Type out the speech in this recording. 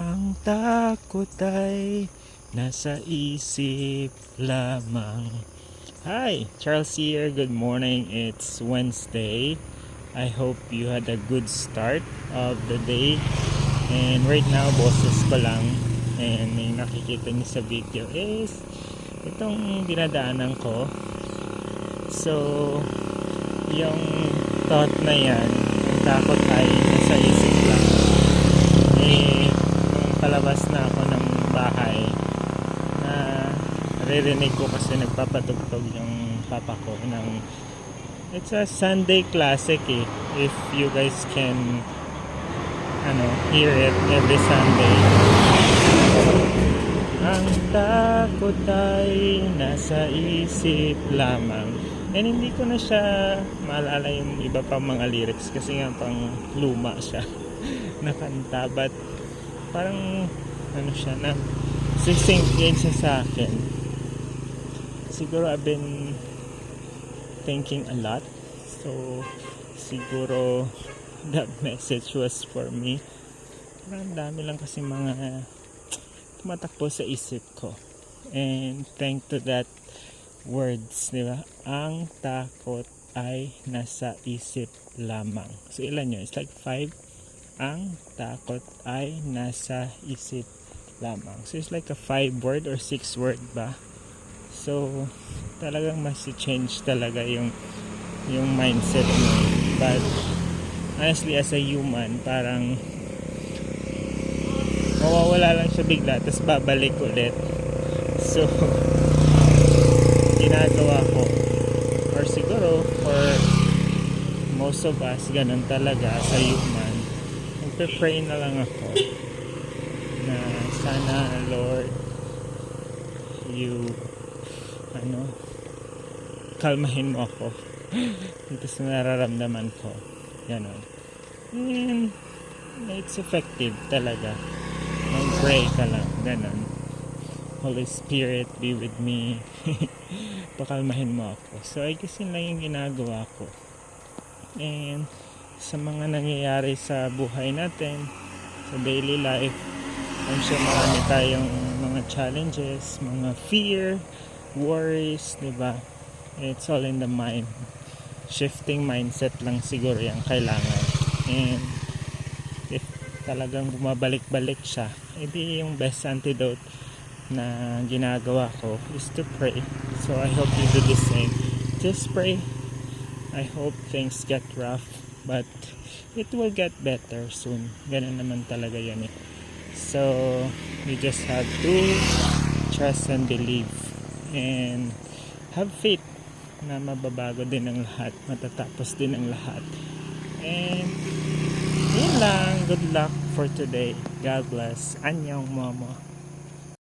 Ang takot ay nasa isip lamang. Hi, Charles here. Good morning. It's Wednesday. I hope you had a good start of the day. And right now, boses ko lang. And may nakikita niyo sa video is itong dinadaanan ko. So, yung thought na yan, ang takot ay nasa isip lang. Eh, palabas na ako ng bahay, na naririnig ko kasi nagpapatugtog yung papa ko ng it's a Sunday classic eh. If you guys can ano hear it every Sunday. Ang takot ay nasa isip lamang. And hindi ko na siya maalala yung iba pang mga lyrics kasi nga pang luma siya na kanta. But parang ano siya na sisink in siya sa akin. Siguro I've been thinking a lot. So siguro that message was for me. Parang dami lang kasi mga tumatakbo sa isip ko. And thank to that words di ba? Ang takot ay nasa isip lamang. So ilan yun? It's like five ang takot ay nasa isip lamang so it's like a five word or six word ba So, talagang mas change talaga yung yung mindset mo. But honestly as a human, parang mawawala lang siya bigla tapos babalik ulit. So, ginagawa ko or siguro for most of us ganun talaga sa human magpe-pray na lang ako na sana Lord you ano kalmahin mo ako. Dito sa nararamdaman ko ganon and it's effective talaga. Mag pray ka lang ganon Holy Spirit be with me. Pakalmahin mo ako. So I guess yun lang yung ginagawa ko. And sa mga nangyayari sa buhay natin sa daily life I'm sure marami tayong mga challenges mga fear worries, di ba? It's all in the mind. Shifting mindset lang siguro yung kailangan. And if talagang bumabalik-balik siya, edi yung best antidote na ginagawa ko is to pray. So I hope you do the same. Just pray. I hope things get rough, but it will get better soon. Ganun naman talaga yan eh. So, you just have to trust and believe and have faith na mababago din ang lahat matatapos din ang lahat. And yun lang. Good luck for today. God bless. Anyong momo